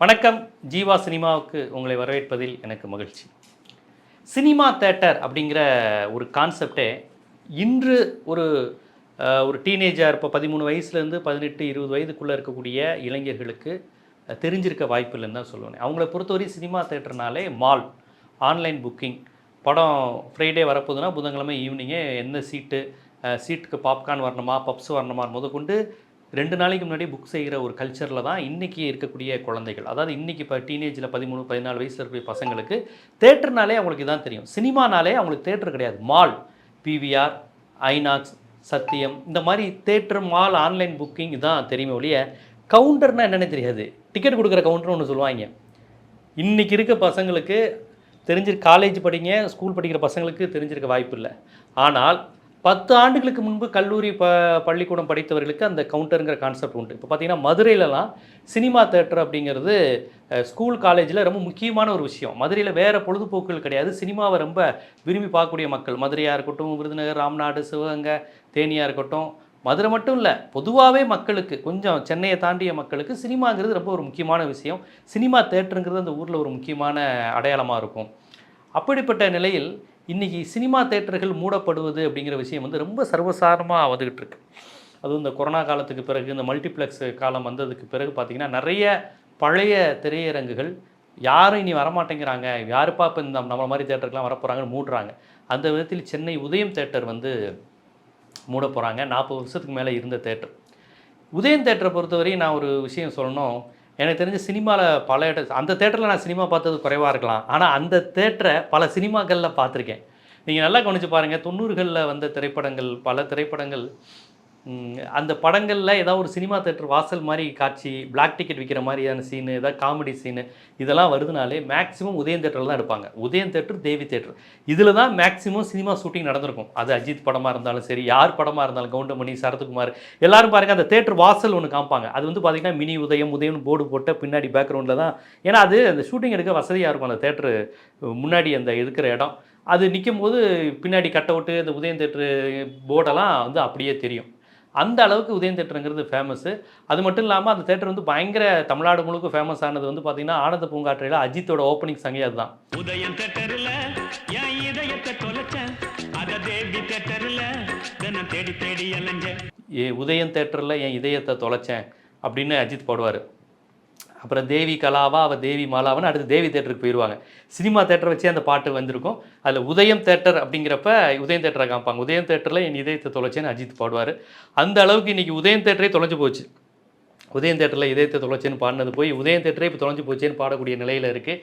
வணக்கம். ஜீவா சினிமாவுக்கு உங்களை வரவேற்பதில் எனக்கு மகிழ்ச்சி. சினிமா தேட்டர் அப்படிங்கிற ஒரு கான்செப்டே இன்று ஒரு ஒரு டீனேஜர் இப்போ பதிமூணு வயசுலேருந்து பதினெட்டு இருபது வயதுக்குள்ளே இருக்கக்கூடிய இளைஞர்களுக்கு தெரிஞ்சிருக்க வாய்ப்பு இல்லைன்னு தான் சொல்லுவேன். அவங்கள பொறுத்தவரை சினிமா தேட்டர்னாலே மால் ஆன்லைன் புக்கிங் படம் ஃப்ரைடே வரப்போகுதுன்னா புதன்கிழமை ஈவினிங்கே என்ன சீட்டு சீட்டுக்கு பாப்கார்ன் வரணுமா பப்ஸ் வரணுமா முதற்கொண்டு ரெண்டு நாளைக்கு முன்னாடி புக் செய்கிற ஒரு கல்ச்சரில் தான் இன்றைக்கி இருக்கக்கூடிய குழந்தைகள். அதாவது இன்றைக்கி இப்போ டீனேஜில் பதிமூணு பதினாலு வயசில் இருக்கக்கூடிய பசங்களுக்கு தேட்டர்னாலே அவங்களுக்கு தான் தெரியும். சினிமானாலே அவங்களுக்கு தேட்டர் கிடையாது. மால் பிவிஆர் ஐநாக்ஸ் சத்தியம் இந்த மாதிரி தேட்டர் மால் ஆன்லைன் புக்கிங் தான் தெரியுமே ஒழிய கவுண்டர்னால் என்னென்னு தெரியாது. டிக்கெட் கொடுக்குற கவுண்டர்னு ஒன்று சொல்லுவாங்க. இன்றைக்கி இருக்க பசங்களுக்கு தெரிஞ்சிரு காலேஜ் படிங்க ஸ்கூல் படிக்கிற பசங்களுக்கு தெரிஞ்சிருக்க வாய்ப்பு இல்லை. ஆனால் பத்து ஆண்டுகளுக்கு முன்பு கல்லூரி ப பள்ளிக்கூடம் படித்தவர்களுக்கு அந்த கவுண்டருங்கிற கான்செப்ட் உண்டு. இப்போ பார்த்தீங்கன்னா மதுரையிலலாம் சினிமா தேட்டர் அப்படிங்கிறது ஸ்கூல் காலேஜில் ரொம்ப முக்கியமான ஒரு விஷயம். மதுரையில் வேறு பொழுதுபோக்குகள் கிடையாது. சினிமாவை ரொம்ப விரும்பி பார்க்கக்கூடிய மக்கள். மதுரையாக இருக்கட்டும் விருதுநகர் ராம்நாடு சிவகங்கை தேனியாக இருக்கட்டும். மதுரை மட்டும் இல்லை பொதுவாகவே மக்களுக்கு கொஞ்சம் சென்னையை தாண்டிய மக்களுக்கு சினிமாங்கிறது ரொம்ப ஒரு முக்கியமான விஷயம். சினிமா தேட்டருங்கிறது அந்த ஊரில் ஒரு முக்கியமான அடையாளமாக இருக்கும். அப்படிப்பட்ட நிலையில் இன்றைக்கி சினிமா தேட்டர்கள் மூடப்படுவது அப்படிங்கிற விஷயம் வந்து ரொம்ப சர்வசாரமாக வந்துக்கிட்டு இருக்கு. அதுவும் இந்த கொரோனா காலத்துக்கு பிறகு இந்த மல்டிப்ளெக்ஸ் காலம் வந்ததுக்கு பிறகு பார்த்திங்கன்னா நிறைய பழைய திரையரங்குகள் யாரும் இனி வரமாட்டேங்கிறாங்க. யாருப்பா இப்போ இந்த நம்மளை மாதிரி தேட்டருக்கெலாம் வரப்போகிறாங்கன்னு மூடுறாங்க. அந்த விதத்தில் சென்னை உதயம் தேட்டர் வந்து மூட போகிறாங்க நாற்பது வருஷத்துக்கு மேலே இருந்த தேட்டர். உதயம் தேட்டரை பொறுத்தவரையும் நான் ஒரு விஷயம் சொல்லணும். எனக்கு தெரிஞ்ச சினிமாவில் பல இட அந்த தேட்டரில் நான் சினிமா பார்த்தது குறைவாக இருக்கலாம். ஆனால் அந்த தேட்டரை பல சினிமாக்களில் பார்த்துருக்கேன். நீங்கள் நல்லா கவனித்து பாருங்கள் தொண்ணூறுகளில் வந்த திரைப்படங்கள் பல திரைப்படங்கள் அந்த படங்களில் ஏதாவது ஒரு சினிமா தேட்டர் வாசல் மாதிரி காட்சி பிளாக் டிக்கெட் விற்கிற மாதிரியான சீனு ஏதாவது காமெடி சீனு இதெல்லாம் வருதுனாலே மேக்ஸிமம் உதயம் தேட்டரில் தான் எடுப்பாங்க. உதயம் தேட்டர் தேவி தேட்டர் இதில் தான் மேக்ஸிமம் சினிமா ஷூட்டிங் நடந்திருக்கும். அது அஜித் படமாக இருந்தாலும் சரி யார் படமாக இருந்தாலும் கவுண்டமணி சரத்குமார் எல்லாரும் பாருங்கள் அந்த தேட்டர் வாசல் ஒன்று காமிப்பாங்க. அது வந்து பார்த்திங்கன்னா மினி உதயம் உதயம் போர்டு போட்ட பின்னாடி பேக்ரவுண்டில் தான். ஏன்னா அது அந்த ஷூட்டிங் எடுக்க வசதியாக இருக்கும் அந்த தேட்டரு முன்னாடி அந்த இருக்கிற இடம். அது நிற்கும் போது பின்னாடி கட் அவுட்டு இந்த உதயம் தேட்டரு போர்டெல்லாம் வந்து அப்படியே தெரியும். அந்த அளவுக்கு உதயம் தேட்டருங்கிறது ஃபேமஸ்ஸு அது மட்டும் இல்லாமல் அந்த தேட்டர் வந்து பயங்கர தமிழ்நாடு முழுக்க ஃபேமஸ் ஆனது வந்து பார்த்தீங்கன்னா ஆனந்த பூங்காற்றையில் அஜித்தோட ஓப்பனிங் சங்கே அதுதான். உதயம் தேட்டர்ல என் இதயத்தை தொலைச்சேன் அத தேவி தேட்டர்ல தேடி தேடி அலைஞ்சேன் ஏ உதயம் தேட்டரில் என் இதயத்தை தொலைச்சேன் அப்படின்னு அஜித் பாடுவார். அப்புறம் தேவி கலாவா அவள் தேவி மாலாவான்னு அடுத்து தேவி தேட்டருக்கு போயிடுவாங்க சினிமா தேட்டரை வச்சே அந்த பாட்டு வந்திருக்கும். அதில் உதயம் தேட்டர் அப்படிங்கிறப்ப உதயம் தேட்டரை காமிப்பாங்க. உதயம் தேட்டரில் என் இதயத்தை தொலைச்சேன்னு அஜித் பாடுவார். அந்த அளவுக்கு இன்றைக்கி உதயம் தேட்டரே தொலைஞ்சு போச்சு. உதயம் தேட்டரில் இதயத்தை தொலைச்சேன்னு பாடினது போய் உதயம் தேட்டரே இப்போ தொலைஞ்சு போச்சேன்னு பாடக்கூடிய நிலையில் இருக்குது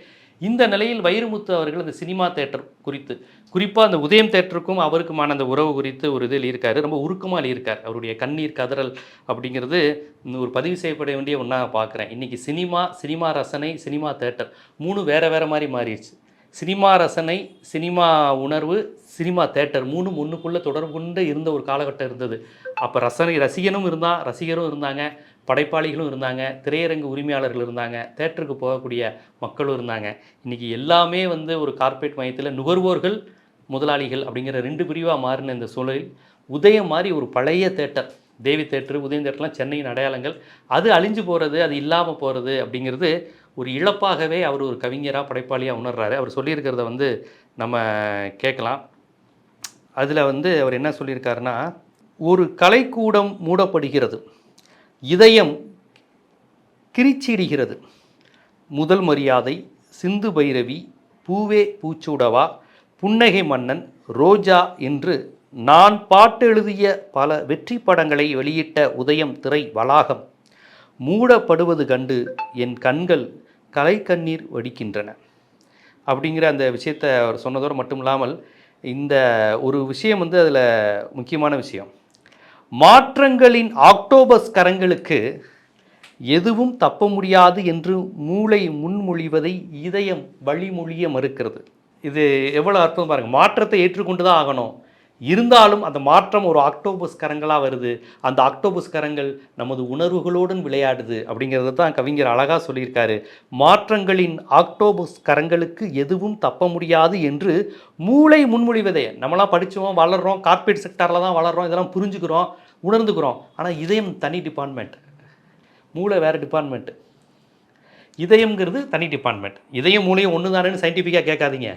இந்த நிலையில் வைரமுத்து அவர்கள் அந்த சினிமா தேட்டர் குறித்து குறிப்பாக அந்த உதயம் தேட்டருக்கும் அவருக்குமான அந்த உறவு குறித்து ஒரு இதில் இருக்கார். ரொம்ப உருக்கமாக இருக்கார் அவருடைய கண்ணீர் கதறல் அப்படிங்கிறது இன்னும் ஒரு பதிவு செய்யப்பட வேண்டிய ஒன்றா பார்க்குறேன். இன்றைக்கி சினிமா சினிமா ரசனை சினிமா தேட்டர் மூணு வேறு வேறு மாதிரி மாறிடுச்சு. சினிமா ரசனை சினிமா உணர்வு சினிமா தேட்டர் மூணும் ஒன்றுக்குள்ளே தொடர்பு கொண்டு இருந்த ஒரு காலகட்டம் இருந்தது. அப்போ ரசனை ரசிகனும் இருந்தான் ரசிகரும் இருந்தாங்க. படைப்பாளிகளும் இருந்தாங்க திரையரங்கு உரிமையாளர்கள் இருந்தாங்க தேட்டருக்கு போகக்கூடிய மக்களும் இருந்தாங்க. இன்றைக்கி எல்லாமே வந்து ஒரு கார்ப்பரேட் மையத்தில் நுகர்வோர்கள் முதலாளிகள் அப்படிங்கிற ரெண்டு பிரிவாக மாறின இந்த சூழலில் உதயம் மாதிரி ஒரு பழைய தேட்டர் தேவி தேட்டர் உதயம் தேட்டர்லாம் சென்னையின் அடையாளங்கள். அது அழிஞ்சு போகிறது அது இல்லாமல் போகிறது அப்படிங்கிறது ஒரு இழப்பாகவே அவர் ஒரு கவிஞராக படைப்பாளியாக உணர்றாரு. அவர் சொல்லியிருக்கிறத வந்து நம்ம கேட்கலாம். அதில் வந்து அவர் என்ன சொல்லியிருக்காருன்னா ஒரு கலைக்கூடம் மூடப்படுகிறது. இதயம் கிரிச்சிடுகிறது. முதல் மரியாதை சிந்து பைரவி பூவே பூச்சூடவா புன்னகை மன்னன் ரோஜா என்று நான் பாட்டு எழுதிய பல வெற்றி படங்களை வெளியிட்ட உதயம் திரை வளாகம் மூடப்படுவது கண்டு என் கண்கள் கலை கண்ணீர் வடிக்கின்றன. அப்படிங்கிற அந்த விஷயத்தை அவர் சொன்னதோடு மட்டும் இல்லாமல் இந்த ஒரு விஷயம் வந்து அதில் முக்கியமான விஷயம். மாற்றங்களின் ஆக்டோபஸ் கரங்களுக்கு எதுவும் தப்ப முடியாது என்று மூளை முன்மொழிவதை இதயம் வழிமொழிய மறுக்கிறது. இது எவ்வளோ அற்புதம் பாருங்கள் மாற்றத்தை ஏற்றுக்கொண்டு தான் ஆகணும். இருந்தாலும் அந்த மாற்றம் ஒரு ஆக்டோபஸ் கரங்களாக வருது. அந்த ஆக்டோபஸ் கரங்கள் நமது உணர்வுகளுடன் விளையாடுது அப்படிங்கிறத தான் கவிஞர் அழகாக சொல்லியிருக்காரு. மாற்றங்களின் ஆக்டோபஸ் கரங்களுக்கு எதுவும் தப்ப முடியாது என்று மூளை முன்மொழிவதே. நம்மளாம் படித்தோம் வளர்கிறோம் கார்பரேட் செக்டாரில் தான் வளர்கிறோம் இதெல்லாம் புரிஞ்சுக்கிறோம். உணர்ந்துக்கிறோம். ஆனால் இதயம் தனி டிபார்ட்மெண்ட் மூளை வேறு டிபார்ட்மெண்ட்டு இதயம்ங்கிறது தனி டிபார்ட்மெண்ட் இதயம் மூலையும் ஒன்று தானேன்னு சயின்டிஃபிக்காக கேட்காதீங்க.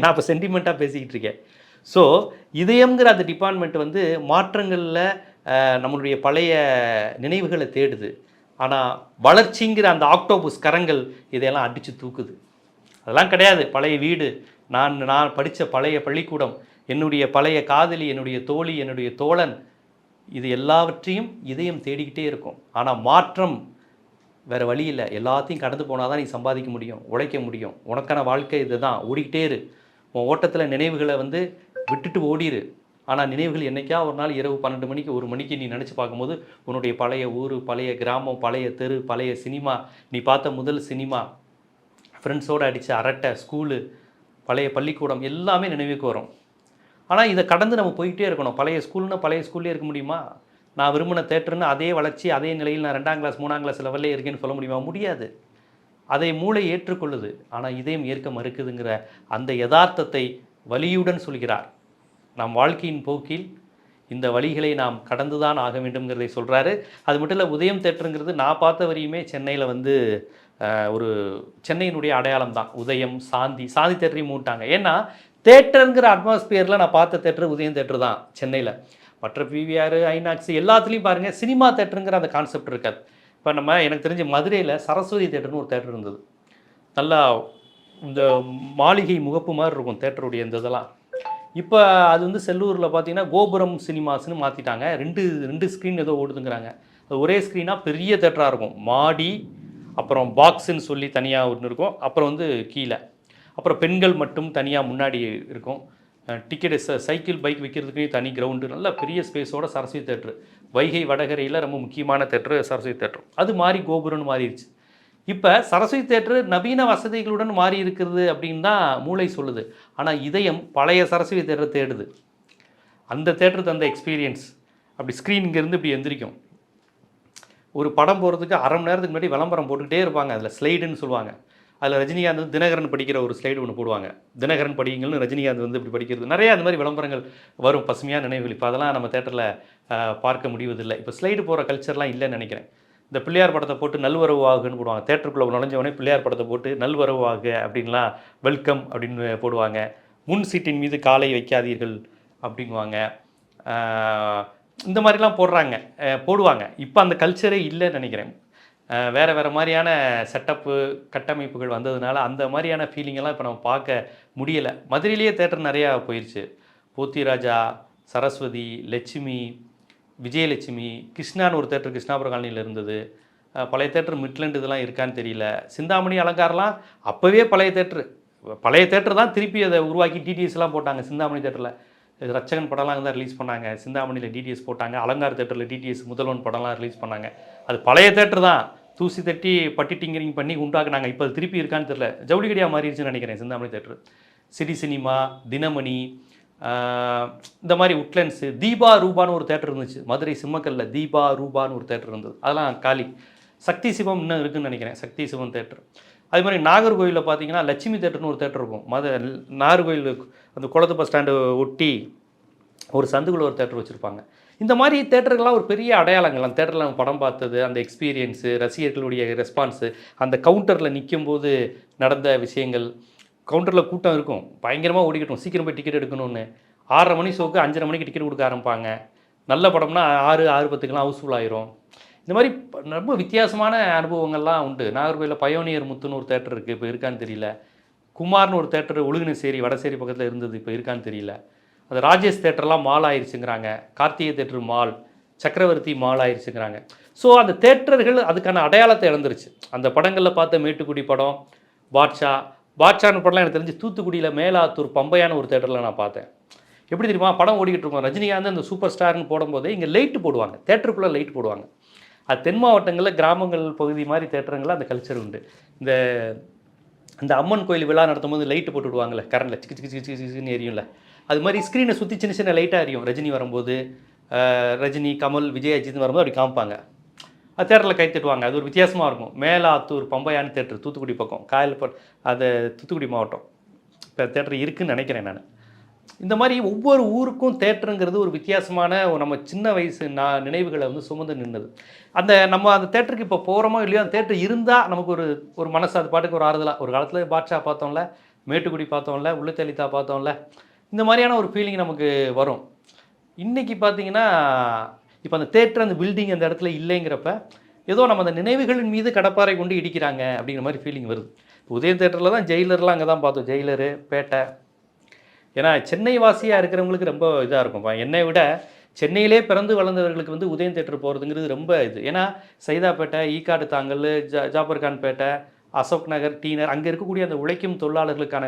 நான் இப்போ சென்டிமெண்ட்டாக பேசிக்கிட்டு இருக்கேன். ஸோ இதயம்ங்கிற அந்த டிபார்ட்மெண்ட் வந்து மாற்றங்களில் நம்மளுடைய பழைய நினைவுகளை தேடுது. ஆனால் வளர்ச்சிங்கிற அந்த ஆக்டோபஸ் கரங்கள் இதையெல்லாம் அடித்து தூக்குது. அதெல்லாம் கிடையாது. பழைய வீடு. நான் நான் படித்த பழைய பள்ளிக்கூடம். என்னுடைய பழைய காதலி என்னுடைய தோழி என்னுடைய தோழன் இது எல்லாவற்றையும் இதயம் தேடிக்கிட்டே இருக்கும். ஆனால் மாற்றம் வேறு வழி இல்லை. எல்லாத்தையும் கடந்து போனால் தான் நீ சம்பாதிக்க முடியும் உழைக்க முடியும். உனக்கான வாழ்க்கை இதுதான். ஓடிக்கிட்டே இரு. உன் ஓட்டத்தில் நினைவுகளை வந்து விட்டுட்டு ஓடிரு. ஆனால் நினைவுகள் என்றைக்கா ஒரு நாள் இரவு பன்னெண்டு மணிக்கு ஒரு மணிக்கு நீ நினச்சி பார்க்கும்போது உன்னுடைய பழைய ஊர் பழைய கிராமம் பழைய தெரு பழைய சினிமா நீ பார்த்த முதல் சினிமா ஃப்ரெண்ட்ஸோடு அடித்த அரட்டை ஸ்கூலு பழைய பள்ளிக்கூடம் எல்லாமே நினைவுக்கு வரும். ஆனால் இதை கடந்து நம்ம போயிட்டே இருக்கணும். பழைய ஸ்கூல்னா பழைய ஸ்கூல்லே இருக்க முடியுமா? நான் விரும்பின தேட்டர்னு அதே வளர்ச்சி அதே நிலையில் நான் ரெண்டாம் கிளாஸ் மூணாம் கிளாஸ் லெவலில் இருக்கேன்னு சொல்ல முடியுமா? முடியாது. அதை மூளை ஏற்றுக்கொள்ளுது. ஆனால் இதயம் ஏற்க மறுக்குதுங்கிற அந்த யதார்த்தத்தை வலியுடன் சொல்கிறார். நம் வாழ்க்கையின் போக்கில் இந்த வழிகளை நாம் கடந்துதான் ஆக வேண்டும்ங்கிறதை சொல்கிறாரு அது மட்டும் இல்லை உதயம் தேட்டருங்கிறது நான் பார்த்த வரையுமே சென்னையில் வந்து ஒரு சென்னையினுடைய அடையாளம் தான் உதயம் சாந்தி சாந்தி தேட்டரையும் மூட்டாங்க. ஏன்னா தேட்டருங்கிற அட்மாஸ்பியரில் நான் பார்த்த தேட்டர் உதயம் தேட்டர் தான் சென்னையில். மற்ற பிவிஆர் ஐநாக்ஸ் எல்லாத்துலேயும் பாருங்கள் சினிமா தேட்டருங்கிற அந்த கான்செப்ட் இருக்காது. இப்போ நம்ம எனக்கு தெரிஞ்ச மதுரையில் சரஸ்வதி தேட்டர்னு ஒரு தேட்டர் இருந்தது. நல்லா இந்த மாளிகை முகப்பு மாதிரி இருக்கும் தேட்டருடைய இந்த இதெல்லாம். இப்போ அது வந்து செல்லூரில் பார்த்தீங்கன்னா கோபுரம் சினிமாஸ்னு மாற்றிட்டாங்க ரெண்டு ரெண்டு ஸ்க்ரீன் ஏதோ ஓடுதுங்கிறாங்க. அது ஒரே ஸ்க்ரீனாக பெரிய தேட்டராக இருக்கும். மாடி அப்புறம் பாக்ஸுன்னு சொல்லி தனியாக ஒன்று இருக்கும். அப்புறம் வந்து கீழே. அப்புறம் பெண்கள் மட்டும் தனியாக முன்னாடி இருக்கும். டிக்கெட் சைக்கிள் பைக் விற்கிறதுக்கு தனி கிரவுண்டு நல்ல பெரிய ஸ்பேஸோட சரஸ்வதி தேட்டரு. வைகை வடகரையில் ரொம்ப முக்கியமான தேட்டரு சரஸ்வதி தேட்ரு அது மாறி கோபுரம்னு மாறிடுச்சு. இப்போ சரஸ்வதி தேட்டரு நவீன வசதிகளுடன் மாறி இருக்கிறது அப்படின்னு தான் மூளை சொல்லுது. ஆனால் இதயம் பழைய சரஸ்வதி தேட்டரை தேடுது. அந்த தேட்டரு தந்த எக்ஸ்பீரியன்ஸ் அப்படி ஸ்க்ரீன் இங்கேருந்து இப்படி எந்திரிக்கும். ஒரு படம் போகிறதுக்கு அரை மணி நேரத்துக்கு முன்னாடி விளம்பரம் போட்டுக்கிட்டே இருப்பாங்க. அதில் ஸ்லைடுன்னு சொல்லுவாங்க. அதில் ரஜினிகாந்த் வந்து தினகரன் படிக்கிற ஒரு ஸ்லைடு ஒன்று போடுவாங்க. தினகரன் படிங்கள்னு ரஜினிகாந்த் வந்து இப்படி படிக்கிறது. நிறையா அந்த மாதிரி விளம்பரங்கள் வரும். பசுமையான நினைவுகள். இப்போ அதெல்லாம் நம்ம தேட்டரில் பார்க்க முடிவதில்லை. இப்போ ஸ்லைடு போகிற கல்ச்சர்லாம் இல்லைன்னு நினைக்கிறேன். இந்த பிள்ளையார் படத்தை போட்டு நல்வரவு ஆகுன்னு போடுவாங்க. தேட்டருக்குள்ளே நுழைஞ்சவொடனே பிள்ளையார் படத்தை போட்டு நல்வரவு ஆகு அப்படின்லாம் வெல்கம் அப்படின்னு போடுவாங்க. முன் சீட்டின் மீது காலை வைக்காதீர்கள் அப்படிங்குவாங்க. இந்த மாதிரிலாம் போடுறாங்க. போடுவாங்க. இப்போ அந்த கல்ச்சரே இல்லைன்னு நினைக்கிறேன். வேறு வேறு மாதிரியான செட்டப்பு கட்டமைப்புகள் வந்ததுனால அந்த மாதிரியான ஃபீலிங்கெல்லாம் இப்போ நம்ம பார்க்க முடியலை. மதுரையிலேயே தேட்டர் நிறையா போயிடுச்சு போத்திராஜா சரஸ்வதி லட்சுமி விஜயலட்சுமி கிருஷ்ணான்னு ஒரு தேட்டர் கிருஷ்ணாபுரம் காலனியில் இருந்தது. பழைய தேட்டர் மிட்லண்ட் இதெல்லாம் இருக்கான்னு தெரியல. சிந்தாமணி அலங்காரம்லாம் அப்போவே பழைய தேட்டரு பழைய தேட்டர் தான் திருப்பி அதை உருவாக்கி டிடிஎஸ்லாம் போட்டாங்க சிந்தாமணி தேட்டரில் ரச்சகன் படம்லாம் தான் ரிலீஸ் பண்ணாங்க. சிந்தாமணியில் டிடிஎஸ் போட்டாங்க. அலங்கார் தேட்டரில் டிடிஎஸ் முதல்வன் படம்லாம் ரிலீஸ் பண்ணாங்க. அது பழைய தேட்டர் தான். தூசி தட்டி பட்டி டிங்கரிங் பண்ணி உண்டாக்குனாங்க. இப்போ அது திருப்பி இருக்கான்னு தெரில ஜவுளிக்கடியாக மாறிடுச்சுன்னு நினைக்கிறேன் Chintamani theatre city cinema Dinamani இந்த மாதிரி உட்லன்ஸு தீபா ரூபான்னு ஒரு தேட்டர் இருந்துச்சு. மதுரை சிம்மக்கல்ல தீபா ரூபான்னு ஒரு தேட்டர் இருந்தது. அதெல்லாம் காலி. சக்தி சிவம் இன்னும் இருக்குன்னு நினைக்கிறேன். சக்தி சிவம் தேட்டர் அதே மாதிரி நாகர்கோவிலில் பார்த்தீங்கன்னா லட்சுமி தேட்டர்னு ஒரு தேட்டர் இருக்கும். மத நாகர்கோவில் அந்த குளத்து பஸ் ஸ்டாண்டு ஒட்டி ஒரு சந்துக்குள்ள ஒரு தேட்டர் வச்சுருப்பாங்க. இந்த மாதிரி தேட்டர்கள்லாம் ஒரு பெரிய அடையாளங்கள். அந்த தேட்டரில் நம்ம படம் பார்த்தது அந்த எக்ஸ்பீரியன்ஸு ரசிகர்களுடைய ரெஸ்பான்ஸு அந்த கவுண்டரில் நிற்கும் போது நடந்த விஷயங்கள். கவுண்டரில் கூட்டம் இருக்கும். பயங்கரமாக ஓடிக்கட்டும். சீக்கிரம் போய் டிக்கெட் எடுக்கணும்னு. ஆறரை மணி ஷோக்கு அஞ்சரை மணிக்கு டிக்கெட் கொடுக்க ஆரம்பிப்பாங்க. நல்ல படம்னா ஆறு ஆறு பத்துக்கெல்லாம் ஹவுஸ்ஃபுல் ஆயிரும். இந்த மாதிரி ப- ரொம்ப வித்தியாசமான அனுபவங்கள்லாம் உண்டு. நாகர்கோயிலில் பயோனியர் முத்துன்னு ஒரு தேட்டர் இருக்குது இப்போ இருக்கான்னு தெரியல. குமார்னு ஒரு தேட்டர் ஒழுகினசேரி வடசேரி பக்கத்தில் இருந்தது இப்போ இருக்கான்னு தெரியல. அந்த ராஜேஷ் தேட்டர்லாம் mall ஆயிடுச்சுங்கிறாங்க Karthigai theatre mall Chakravarthi mall ஆயிடுச்சுங்கிறாங்க so அந்த தேட்டர்கள் அதுக்கான அடையாளத்தை இழந்துருச்சு. அந்த படங்களில் பார்த்த மேட்டுக்குடி படம் பாட்ஷா பாட்ஷான்னு படம்லாம் எனக்கு தெரிஞ்சு தூத்துக்குடியில் மேலாத்தூர் பம்பையான ஒரு தேட்டரில் நான் பார்த்தேன். எப்படி தெரியுமா? படம் ஓடிக்கிட்டு இருக்கோம். ரஜினிகாந்த் அந்த சூப்பர் ஸ்டார்னு போடும்போது இங்கே லைட்டு போடுவாங்க. தேட்டருக்குள்ளே லைட் போடுவாங்க. அது தென் மாவட்டங்களில் கிராமங்கள் பகுதி மாதிரி தேட்டருங்களில் அந்த கல்ச்சர் உண்டு. இந்த இந்த அம்மன் கோயில் விழா நடத்தும் போது லைட்டு போட்டு விடுவாங்கல்ல கரண்டில் சிக்கு சிக்கு சிக்கு சிக்கு சிக்குன்னு எரியும்ல. அது மாதிரி ஸ்க்ரீனை சுற்றி சின்ன சின்ன லைட்டாக எரியும். ரஜினி வரும்போது ரஜினி கமல் விஜய் அஜித் வரும்போது அப்படி காமிப்பாங்க. அது தேட்டரில் கை தட்டுவாங்க. அது ஒரு வித்தியாசமாக இருக்கும். மேலாத்தூர் பம்பையான் தேட்டர் தூத்துக்குடி பக்கம். காயல் அது தூத்துக்குடி மாவட்டம். இப்போ தேட்டர் இருக்குதுன்னு நினைக்கிறேன் நான். இந்த மாதிரி ஒவ்வொரு ஊருக்கும் தேட்டருங்கிறது ஒரு வித்தியாசமான ஒரு நம்ம சின்ன வயசு நான் நினைவுகளை வந்து சுமந்து நின்றுது அந்த நம்ம அந்த தேட்டருக்கு இப்போ போகிறோமோ இல்லையோ அந்த தேட்டர் இருந்தால் நமக்கு ஒரு ஒரு மனசு அது பாட்டுக்கு ஒரு ஆறுதலாக ஒரு காலத்தில் பாட்ஷா பார்த்தோம்ல மேட்டுக்குடி பார்த்தோம்ல உள்ளத்தலிதா பார்த்தோம்ல இந்த மாதிரியான ஒரு ஃபீலிங் நமக்கு வரும். இன்றைக்கி பார்த்தீங்கன்னா இப்போ அந்த தேட்டர் அந்த பில்டிங் அந்த இடத்துல இல்லைங்கிறப்ப ஏதோ நம்ம அந்த நினைவுகளின் மீது கடப்பாறை கொண்டு இடிக்கிறாங்க அப்படிங்கிற மாதிரி ஃபீலிங் வருது. உதயம் தேட்டரில் தான் ஜெயிலர்லாம் அங்கே தான் பார்த்தோம். ஜெயிலரு பேட்டை. ஏன்னா சென்னை வாசியாக இருக்கிறவங்களுக்கு ரொம்ப இதாக இருக்கும். என்னை விட சென்னையிலே பிறந்து வளர்ந்தவர்களுக்கு வந்து உதயம் தேட்டர் போகிறதுங்கிறது ரொம்ப இது. ஏன்னா சைதாப்பேட்டை ஈக்காடு தாங்கல் ஜா ஜாபர்கான் பேட்டை அசோக் நகர் டீனர் அங்கே இருக்கக்கூடிய அந்த உழைக்கும் தொழிலாளர்களுக்கான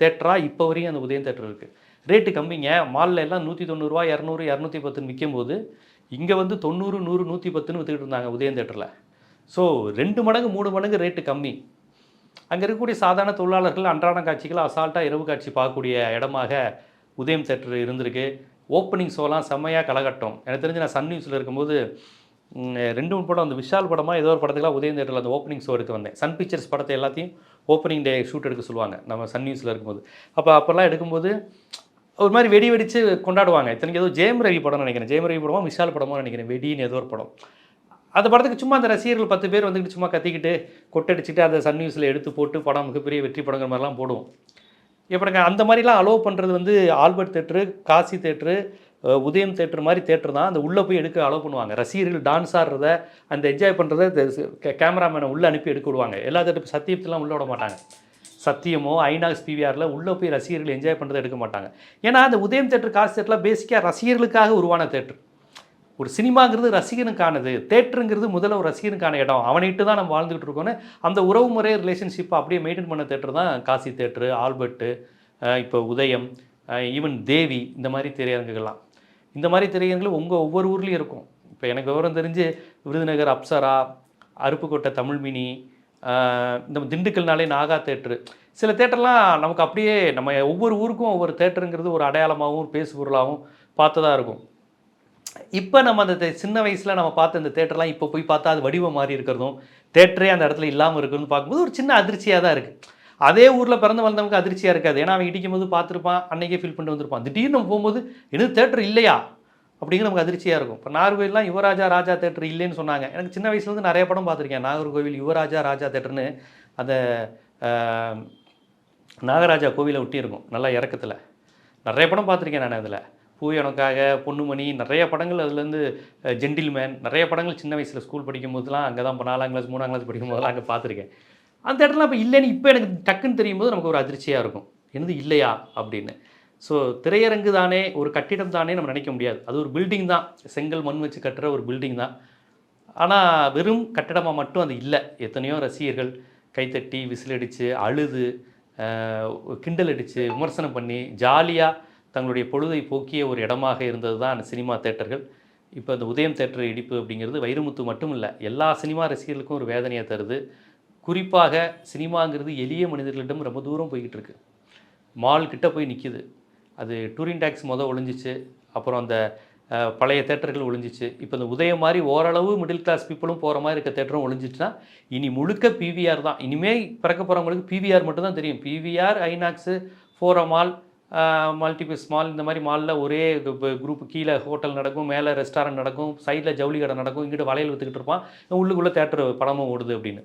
தேட்டராக இப்போ வரையும் அந்த உதயம் தேட்டர் இருக்குது ரேட்டு கம்மிங்க. மாலில் எல்லாம் நூற்றி தொண்ணூறுரூவா இரநூறு இரநூத்தி பத்துன்னு விற்கும்போது இங்கே வந்து தொண்ணூறு நூறு நூற்றி பத்துன்னு விற்றுக்கிட்டு இருந்தாங்க உதயம் தேட்டரில். ஸோ ரெண்டு மடங்கு மூணு மடங்கு ரேட்டு கம்மி. அங்கே இருக்கக்கூடிய சாதாரண தொழிலாளர்கள் அன்றாட காட்சிகளை அசால்ட்டாக இரவு காட்சி பார்க்கக்கூடிய இடமாக உதயம் தேட்டர் இருந்திருக்கு. ஓப்பனிங் ஷோலாம் செம்மையாக கலகட்டம். எனக்கு தெரிஞ்சு நான் சன் நியூஸில் இருக்கும்போது ரெண்டு மூணு படம் அந்த விஷால் படமாக ஏதோ ஒரு படத்துக்குலாம் உதயம் தேட்டரில் அந்த ஓப்பனிங் ஷோ எடுக்க வந்தேன். சன் பிக்சர்ஸ் படத்தை எல்லாத்தையும் ஓப்பனிங் டே ஷூட் எடுக்க சொல்லுவாங்க. நம்ம சன் நியூஸில் இருக்கும்போது. அப்போ அப்போல்லாம் எடுக்கும்போது ஒரு மாதிரி வெடி வெடித்து கொண்டாடுவாங்க. இத்தனைக்கு ஏதோ ஜெயம் ரவி படம் நினைக்கிறேன். ஜெயம் ரவி படமோ விஷால் படமோ நினைக்கிறேன். வெடின்னு ஏதோ ஒரு படம். அந்த படத்துக்கு சும்மா அந்த ரசிகர்கள் பத்து பேர் வந்துக்கிட்டு சும்மா கத்திக்கிட்டு கொட்டடிச்சிட்டு அதை சன் நியூஸில் எடுத்து போட்டு படம் மிகப்பெரிய வெற்றி படங்கிற மாதிரிலாம் போடுவோம். எப்படிங்க? அந்த மாதிரிலாம் அலோவ் பண்ணுறது வந்து Albert theatre Kasi theatre Udayam theatre மாதிரி தேட்டர் தான். அந்த உள்ளே போய் எடுக்க அலோவ் பண்ணுவாங்க. ரசிகர்கள் டான்ஸ் ஆடுறத அந்த என்ஜாய் பண்ணுறத கேமராமேனை உள்ளே அனுப்பி எடுக்க விடுவாங்க. எல்லா தேட்டர் சத்தியத்திலாம் உள்ளே விட மாட்டாங்க. சத்தியமோ ஐநாக்ஸ் பிவிஆரில் உள்ளே போய் ரசிகர்கள் என்ஜாய் பண்ணுறதை எடுக்க மாட்டாங்க. ஏன்னா அந்த உதயம் தேட்டர் காசு தேட்டரில் பேசிக்காக ரசிகர்களுக்காக உருவான தேட்டர். ஒரு சினிமாங்கிறது ரசிகனுக்கானது. தேட்டருங்கிறது முதல்ல ஒரு ரசிகனுக்கான இடம். அவனிட்டு தான் நம்ம வாழ்ந்துகிட்டு இருக்கோன்னு அந்த உறவு முறை ரிலேஷன்ஷிப்பை அப்படியே மெயின்டைன் பண்ண தேட்டர் தான் காசி தேட்டரு ஆல்பர்ட்டு இப்போ உதயம் ஈவன் தேவி இந்த மாதிரி திரையரங்குகள்லாம். இந்த மாதிரி திரையரங்குகள் உங்கள் ஒவ்வொரு ஊர்லேயும் இருக்கும். இப்போ எனக்கு விவரம் தெரிஞ்சு விருதுநகர் அப்சரா அருப்புக்கோட்டை தமிழ்மினி இந்த திண்டுக்கல்னாலே நாகா தேட்ரு. சில தேட்டர்லாம் நமக்கு அப்படியே நம்ம ஒவ்வொரு ஊருக்கும் ஒவ்வொரு தேட்டருங்கிறது ஒரு அடையாளமாகவும் பேசு பொருளாகவும் பார்த்ததா இருக்கும். இப்போ நம்ம அந்த தே- சின்ன வயசில் நம்ம பார்த்த இந்த தேட்டர்லாம் இப்போ போய் பார்த்தா அது வடிவம் மாறி இருக்கிறதும் தேட்டரே அந்த இடத்துல இல்லாமல் இருக்குன்னு பார்க்கும்போது ஒரு சின்ன அதிர்ச்சியாக தான் இருக்குது அதே ஊரில் பிறந்து வளர்ந்தவங்க அதிர்ச்சியாக இருக்காது. ஏன்னா அவன் இடிக்கும் போது பார்த்துருப்பான் அன்னைக்கே ஃபீல் பண்ணிட்டு வந்திருப்பான். திடீர்னு நம்ம போகும்போது இன்னும் தேட்டர் இல்லையா? அப்படிங்கிற நமக்கு அதிர்ச்சியாக இருக்கும். இப்போ நாகர்கோவில்லாம் யுவராஜா ராஜா தேட்டர் இல்லைன்னு சொன்னாங்க. எனக்கு சின்ன வயசுலேருந்து நிறைய படம் பார்த்துருக்கேன். நாகர்கோவில் யுவராஜா ராஜா தேட்டர்னு அந்த நாகராஜா கோவிலை ஒட்டி இருக்கும். நல்லா இறக்கத்தில். நிறைய படம் பார்த்துருக்கேன் நான் அதில். பூ எனக்காக பொன்னுமணி நிறைய படங்கள் அதுலேருந்து ஜென்டில்மேன் நிறைய படங்கள் சின்ன வயசில் ஸ்கூல் படிக்கும் போதெல்லாம் அங்கே தான் இப்போ நாலாம் கிளாஸ் மூணாம் கிளாஸ் படிக்கும் போதெல்லாம் அங்கே பார்த்துருக்கேன். அந்த இடத்துல இப்போ இல்லைன்னு இப்போ எனக்கு டக்குன்னு தெரியும் போது நமக்கு ஒரு அதிர்ச்சியாக இருக்கும். என்னது இல்லையா? அப்படின்னு. ஸோ திரையரங்கு தானே ஒரு கட்டிடம் தானே நம்ம நினைக்க முடியாது. அது ஒரு பில்டிங் தான். செங்கல் மண் வச்சு கட்டுற ஒரு பில்டிங் தான். ஆனால் வெறும் கட்டடமாக மட்டும் அது இல்லை. எத்தனையோ ரசிகர்கள் கைத்தட்டி விசிலடித்து அழுது கிண்டல் அடித்து விமர்சனம் பண்ணி ஜாலியாக தங்களுடைய பொழுதை போக்கிய ஒரு இடமாக இருந்தது தான் அந்த சினிமா தேட்டர்கள். இப்போ இந்த உதயம் தேட்டர் இடிப்பு அப்படிங்கிறது வைரமுத்து மட்டும் இல்லை எல்லா சினிமா ரசிகர்களுக்கும் ஒரு வேதனையை தருது. குறிப்பாக சினிமாங்கிறது எளிய மனிதர்களிடம் ரொம்ப தூரம் போய்கிட்டு இருக்கு மால் கிட்ட போய் நிற்கிது அது டூரிங் டேக்ஸ் மொதல் ஒழிஞ்சிச்சு அப்புறம் அந்த பழைய தேட்டர்கள் ஒழிஞ்சிச்சு இப்போ இந்த உதயம் மாதிரி ஓரளவு மிடில் கிளாஸ் பீப்புளும் போகிற மாதிரி இருக்க தேட்டரும் ஒழிஞ்சிச்சுன்னா இனி முழுக்க பிவிஆர் தான். இனிமே பிறக்க போகிறவங்களுக்கு பிவிஆர் மட்டும்தான் தெரியும். பிவிஆர் ஐநாக்ஸு ஃபோரோ மால் மல்டிபிஸ் மால் இந்த மாதிரி மாலில் ஒரே குரூப் கீழே ஹோட்டல் நடக்கும் மேலே ரெஸ்டாரண்ட் நடக்கும் சைடில் ஜவுளி கடை நடக்கும் இங்கிட்டு வளையல் விற்றுக்கிட்டு இருப்பான். உள்ளுக்குள்ளே தேட்டர் படமும் ஓடுது அப்படின்னு.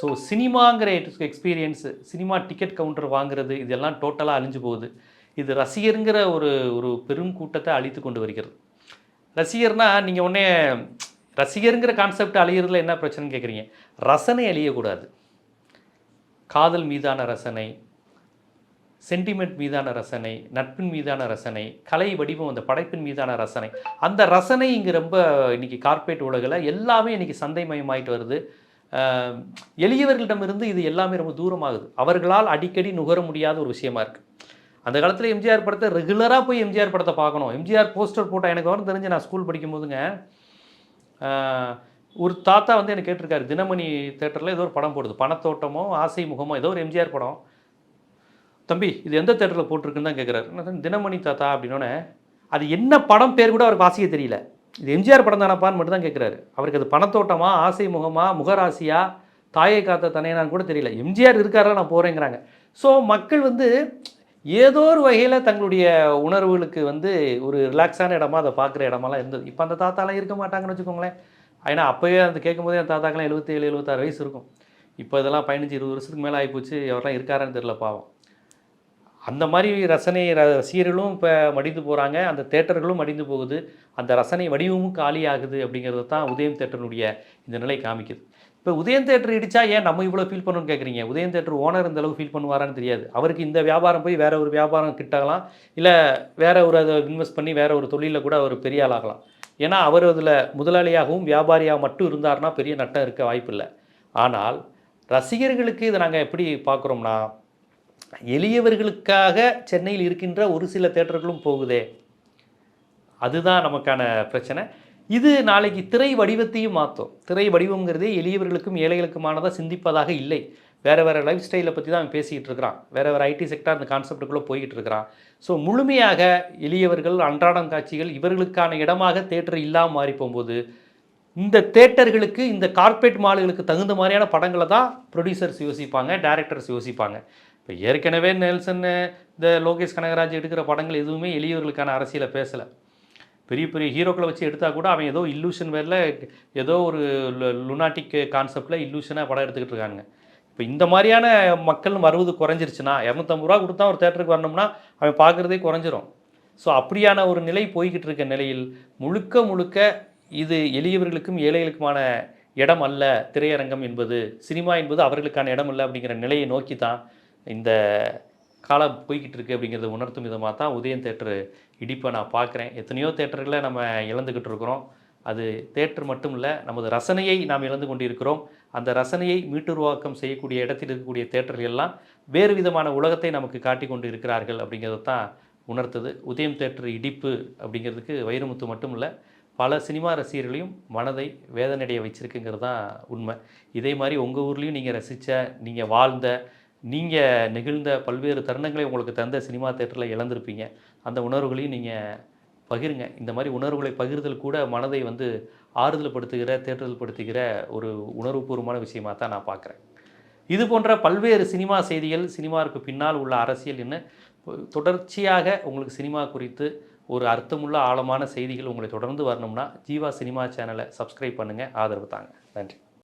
ஸோ சினிமாங்கிற எக்ஸ்பீரியன்ஸு சினிமா டிக்கெட் கவுண்டர் வாங்குறது இதெல்லாம் டோட்டலாக அழிஞ்சு போகுது. இது ரசிகருங்கிற ஒரு ஒரு பெரும் கூட்டத்தை அழித்து கொண்டு வருகிறது. ரசிகர்னா நீங்கள் உடனே ரசிகருங்கிற கான்செப்ட் அழியிறதுல என்ன பிரச்சனைன்னு கேட்குறீங்க ரசனை அழியக்கூடாது. காதல் மீதான ரசனை சென்டிமெண்ட் மீதான ரசனை நட்பின் மீதான ரசனை கலை வடிவம் அந்த படைப்பின் மீதான ரசனை. அந்த ரசனை இங்கே ரொம்ப இன்றைக்கி கார்ப்பரேட் உலகில் எல்லாமே இன்னைக்கு சந்தைமயமாயிட்டு வருது. எளியவர்களிடமிருந்து இது எல்லாமே ரொம்ப தூரமாகுது. அவர்களால் அடிக்கடி நுகர முடியாத ஒரு விஷயமா இருக்குது அந்த காலத்தில் எம்ஜிஆர் படத்தை ரெகுலராக போய் எம்ஜிஆர் படத்தை பார்க்கணும். எம்ஜிஆர் போஸ்டர் போட்டால் எனக்கு வரும் தெரிஞ்சு நான் ஸ்கூல் படிக்கும் போதுங்க ஒரு தாத்தா வந்து எனக்கு கேட்டிருக்காரு தினமணி தேட்டரில் ஏதோ ஒரு படம் போடுது. பணத்தோட்டமோ ஆசை முகமோ ஏதோ ஒரு எம்ஜிஆர் படம். தம்பி இது எந்த தேட்டரில் போட்டிருக்குன்னு தான் கேட்குறாரு. தினமணி தாத்தா அப்படின்னோடனே அது என்ன படம் பேர் கூட அவருக்கு வாசிக்க தெரியல. இது எம்ஜிஆர் படம் தானப்பான்னு மட்டும் தான் கேட்குறாரு அவருக்கு அது பணத்தோட்டமா ஆசை முகமா முகராசியா தாயை காத்த தனையனான்னு கூட தெரியல. எம்ஜிஆர் இருக்காரா நான் போகிறேங்கிறாங்க ஸோ மக்கள் வந்து ஏதோ ஒரு வகையில் தங்களுடைய உணர்வுகளுக்கு வந்து ஒரு ரிலாக்ஸான இடமா அதை பார்க்குற இடமெல்லாம் இருந்தது. இப்போ அந்த தாத்தாலாம் இருக்க மாட்டாங்கன்னு வச்சுக்கோங்களேன். ஏன்னா அப்போயே அந்த கேட்கும்போதே அந்த தாத்தாக்கெல்லாம் எழுபத்தேழு எழுபத்தாறு வயசு இருக்கும். இப்போ இதெல்லாம் பதினஞ்சு இருபது வருஷத்துக்கு மேலே ஆகிப்போச்சு அவரெல்லாம் இருக்காரான்னு தெரியல பாவம். அந்த மாதிரி ரசனை ரசிகர்களும் இப்போ மடிந்து போகிறாங்க அந்த தேட்டர்களும் மடிந்து போகுது. அந்த ரசனை வடிவமும் காலியாகுது அப்படிங்கிறது தான் உதயம் தேட்டருடைய இந்த நிலை காமிக்குது. இப்போ உதயம் தேட்டர் இடித்தா ஏன் நம்ம இவ்வளோ ஃபீல் பண்ணணும்னு கேட்குறீங்க உதயம் தேட்டர் ஓனர் இந்த அளவுக்கு ஃபீல் பண்ணுவாரான்னு தெரியாது. அவருக்கு இந்த வியாபாரம் போய் வேற ஒரு வியாபாரம் கிட்டாகலாம் இல்லை வேற ஒரு அதை இன்வெஸ்ட் பண்ணி வேற ஒரு தொழிலில் கூட அவர் பெரிய ஆளாகலாம் ஏன்னா அவர் அதில் முதலாளியாகவும் வியாபாரியாக மட்டும் இருந்தாருன்னா பெரிய நட்டம் இருக்க வாய்ப்பில்லை. ஆனால் ரசிகர்களுக்கு இதை நாங்கள் எப்படி பார்க்குறோம்னா எளியவர்களுக்காக சென்னையில் இருக்கின்ற ஒரு சில தேட்டர்களும் போகுதே. அதுதான் நமக்கான பிரச்சனை. இது நாளைக்கு திரை வடிவத்தையும் மாற்றும். திரை வடிவங்கிறதே எளியவர்களுக்கும் ஏழைகளுக்குமானதாக சிந்திப்பதாக இல்லை. வேறு வேறு லைஃப் ஸ்டைலை பற்றி தான் அவன் பேசிக்கிட்டு இருக்கிறான். வேறு வேறு ஐடி செக்டார் அந்த கான்செப்டுக்குள்ளே போய்கிட்டு இருக்கிறான். ஸோ முழுமையாக எளியவர்கள் அன்றாடம் காட்சிகள் இவர்களுக்கான இடமாக தேட்டர் இல்லாமல் மாறி போகும்போது இந்த தேட்டர்களுக்கு இந்த கார்ப்பரேட் மாலுகளுக்கு தகுந்த மாதிரியான படங்களை தான் ப்ரொடியூசர்ஸ் யோசிப்பாங்க டேரக்டர்ஸ் யோசிப்பாங்க. இப்போ ஏற்கனவே நெல்சன் இந்த லோகேஷ் கனகராஜ் எடுக்கிற படங்கள் எதுவுமே எளியவர்களுக்கான அரசியலை பேசலை. பெரிய பெரிய ஹீரோக்களை வச்சு எடுத்தால் கூட அவன் ஏதோ இல்லூஷன் வேரில் ஏதோ ஒரு லுனாட்டிக் கான்செப்டில் இல்லூஷனாக படம் எடுத்துக்கிட்டு இருக்காங்க இப்போ இந்த மாதிரியான மக்கள் வருவது குறைஞ்சிருச்சுன்னா இரநூத்தம்பது ரூபா கொடுத்தா ஒரு தேட்டருக்கு வரணும்னா அவன் பார்க்குறதே குறைஞ்சிரும். ஸோ அப்படியான ஒரு நிலை போய்கிட்டு இருக்க நிலையில் முழுக்க முழுக்க இது எளியவர்களுக்கும் ஏழைகளுக்குமான இடம் அல்ல திரையரங்கம் என்பது சினிமா என்பது அவர்களுக்கான இடம் அல்ல அப்படிங்கிற நிலையை நோக்கி தான் இந்த காலம் போய்கிட்டு இருக்குது அப்படிங்கிறத உணர்த்தும் விதமாக தான் உதயம் தேட்டர் இடிப்பை நான் பார்க்குறேன். எத்தனையோ தேட்டர்களை நம்ம இழந்துக்கிட்டு இருக்கிறோம். அது தேட்டர் மட்டும் இல்லை நமது ரசனையை நாம் இழந்து கொண்டிருக்கிறோம். அந்த ரசனையை மீட்டுருவாக்கம் செய்யக்கூடிய இடத்தில் இருக்கக்கூடிய தேட்டர்கள் எல்லாம் வேறு விதமான உலகத்தை நமக்கு காட்டி கொண்டு இருக்கிறார்கள் அப்படிங்கிறத தான் உணர்த்தது. உதயம் தேட்டர் இடிப்பு அப்படிங்கிறதுக்கு வைரமுத்து மட்டும் இல்லை பல சினிமா ரசிகர்களையும் மனதை வேதனையடைய வச்சிருக்குங்கிறது தான் உண்மை. இதே மாதிரி உங்கள் ஊர்லேயும் நீங்கள் ரசித்த நீங்கள் வாழ்ந்த நீங்கள் நெகிழ்ந்த பல்வேறு தருணங்களை உங்களுக்கு தந்த சினிமா தேட்டரில் இழந்திருப்பீங்க. அந்த உணர்வுகளையும் நீங்கள் பகிருங்க. இந்த மாதிரி உணர்வுகளை பகிர்தல் கூட மனதை வந்து ஆறுதல் படுத்துகிற தேற்றுதல் படுத்துகிற ஒரு உணர்வுபூர்வமான விஷயமாக தான் நான் பார்க்குறேன். இது போன்ற பல்வேறு சினிமா செய்திகள் சினிமாவுக்கு பின்னால் உள்ள அரசியல் என்ன? தொடர்ச்சியாக உங்களுக்கு சினிமா குறித்து ஒரு அர்த்தமுள்ள ஆழமான செய்திகள் உங்களை தொடர்ந்து வரணும்னா ஜீவா சினிமா சேனலை சப்ஸ்கிரைப் பண்ணுங்கள் ஆதரவு தாங்க. நன்றி.